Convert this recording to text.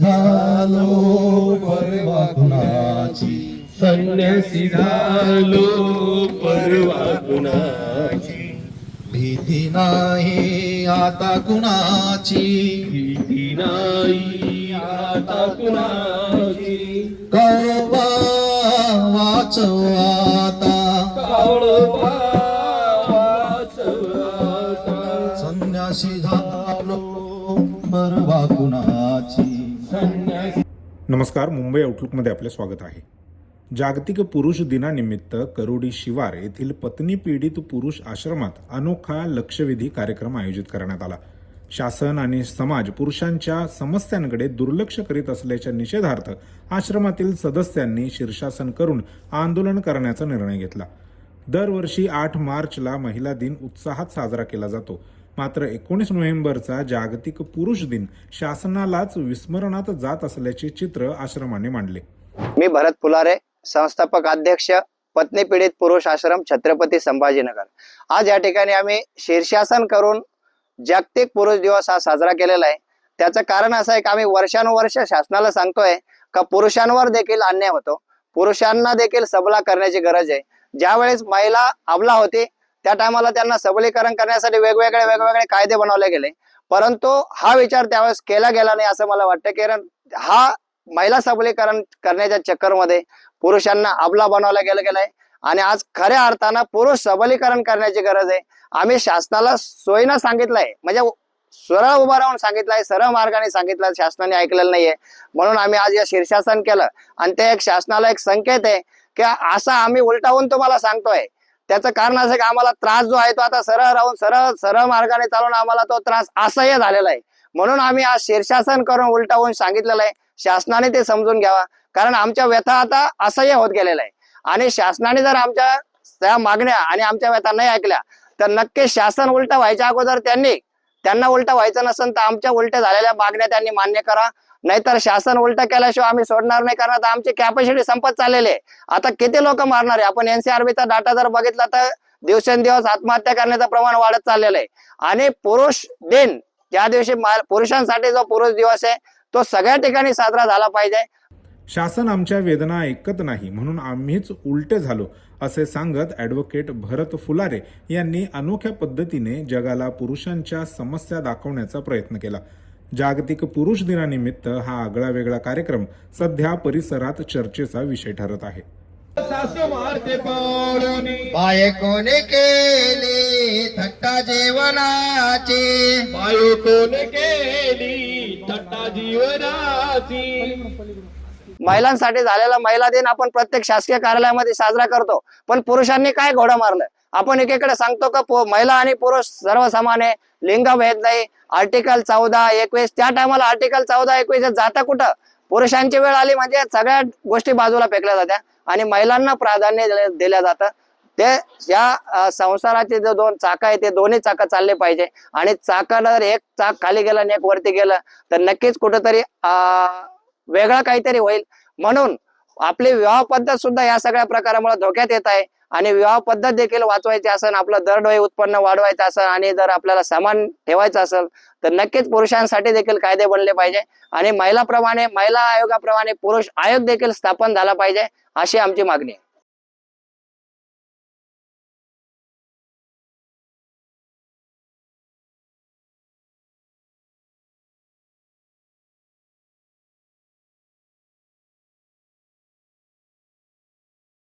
झालो परवा कुणाची संन्यासी झालो परवा कुणाची भीती नाही आता कुणाची? भीती नाही आता कुणाची. कळवा वाचव आता. वाचवा संन्यासी झालो परवा संन्यासी नमस्कार मुंबई आउटलुकमध्ये आपले स्वागत आहे. जागतिक पुरुष दिनानिमित्त करोडी शिवार येथील पत्नी पीडित पुरुष आश्रमात अनोखा लक्षवेधी कार्यक्रम आयोजित करण्यात आला. शासन आणि समाज पुरुषांच्या समस्यांकडे दुर्लक्ष करीत असल्याच्या निषेधार्थ आश्रमातील सदस्यांनी शीर्षासन करून आंदोलन करण्याचा निर्णय घेतला. दरवर्षी आठ मार्चला महिला दिन उत्साहात साजरा केला जातो. मात्र एकोणीस नोव्हेंबरचा जागतिक पुरुष दिन शासनालाच विस्मरणात जात असल्याचे चित्र आश्रमाने मांडले. मी भरत फुलारे संस्थापक अध्यक्ष पत्नी पीडित पुरुष आश्रम छत्रपती संभाजीनगर. आज या ठिकाणी आम्ही शीर्षासन करून जागतिक पुरुष दिवस हा साजरा केलेला आहे. त्याचं कारण असं आहे की आम्ही वर्षानुवर्ष शासनाला सांगतोय का पुरुषांवर देखील अन्याय होतो. पुरुषांना देखील सबला करण्याची गरज आहे. ज्यावेळेस महिला अबला होती त्या टायमाला त्यांना सबलीकरण करण्यासाठी वेगवेगळे वेगवेगळे कायदे बनवले गेले. परंतु हा विचार त्यावेळेस केला गेला नाही असं मला वाटतं कारण हा महिला सबलीकरण करण्याच्या चक्करमध्ये पुरुषांना अबला बनवला गेलं गेलाय. आणि आज खऱ्या अर्थानं पुरुष सबलीकरण करण्याची गरज आहे. आम्ही शासनाला सोयीनं सांगितलंय. म्हणजे सरळ उभा राहून सांगितलंय सरळ मार्गाने सांगितलं शासनाने ऐकलेलं नाहीये. म्हणून आम्ही आज या शीर्षासन केलं. आणि ते एक शासनाला एक संकेत आहे की असा आम्ही उलटावून तुम्हाला सांगतोय. त्याचं कारण असं की आम्हाला त्रास जो आहे तो आता सरळ राहून सरळ सरळ मार्गाने चालून आम्हाला तो त्रास असह्य झालेला आहे. म्हणून आम्ही आज शीर्षासन करून उलटावून सांगितलेलं आहे शासनाने ते समजून घ्यावा. कारण आमच्या व्यथा आता असह्य होत गेलेला आहे आणि शासनाने जर आमच्या त्या मागण्या आणि आमच्या व्यथा नाही ऐकल्या तर नक्की शासन उलट व्हायच्या अगोदर त्यांनी त्यांना उलटा व्हायचं नसेल तर आमच्या उलट्या झालेल्या मागण्या त्यांनी मान्य करा. नाहीतर शासन उलट केल्याशिवाय आम्ही सोडणार नाही कारण आता आमची कॅपॅसिटी संपत चाललेली आहे. आता किती लोक मारणार आहे? आपण एनसीआरबीचा डाटा जर बघितला तर दिवसेंदिवस आत्महत्या करण्याचं प्रमाण वाढत चाललेलं आहे. आणि पुरुष दिन ज्या दिवशी पुरुषांसाठी जो पुरुष दिवस आहे तो सगळ्या ठिकाणी साजरा झाला पाहिजे. शासन आमच्या वेदना ऐकत नाही म्हणून आम्हीच उलटे झालो असे सांगत ॲडव्होकेट भरत फुलारे यांनी अनोख्या पद्धतीने जगाला पुरुषांच्या समस्या दाखवण्याचा प्रयत्न केला. जागतिक पुरुष दिनानिमित्त हा आगळा वेगळा कार्यक्रम सध्या परिसरात चर्चेचा विषय ठरत आहे. बायकोने केली थट्टा जेवणाची बायकोन केली थट्टा जीवनाची? महिलांसाठी झालेला महिला दिन आपण प्रत्येक शासकीय कार्यालयामध्ये साजरा करतो. पण पुरुषांनी काय घोडं मारलं? आपण एकीकडे सांगतो का महिला आणि पुरुष सर्व समान आहे लिंगभेद नाही. आर्टिकल चौदा एकवीस. त्या टायमाला आर्टिकल चौदा एकवीस जाता कुठं? पुरुषांची वेळ आली म्हणजे सगळ्या गोष्टी बाजूला फेकल्या जात्या. आणि महिलांना प्राधान्य दिल्या जातं. ते या संसाराचे जे दोन चाक आहे ते दोन्ही चाक चालले पाहिजे. आणि चाकाला जर एक चाक खाली गेलं आणि एक वरती गेलं तर नक्कीच कुठंतरी अं, वेगळा काहीतरी होईल. म्हणून आपली विवाह पद्धत सुद्धा या सगळ्या प्रकारामुळे धोक्यात येत आहे. आणि विवाह पद्धत देखील वाचवायची असेल आपलं दरडोई उत्पन्न वाढवायचं असेल आणि जर आपल्याला समान ठेवायचं असेल तर नक्कीच पुरुषांसाठी देखील कायदे बनले पाहिजे. आणि महिलाप्रमाणे महिला आयोगाप्रमाणे पुरुष आयोग देखील स्थापन झाला पाहिजे अशी आमची मागणी आहे.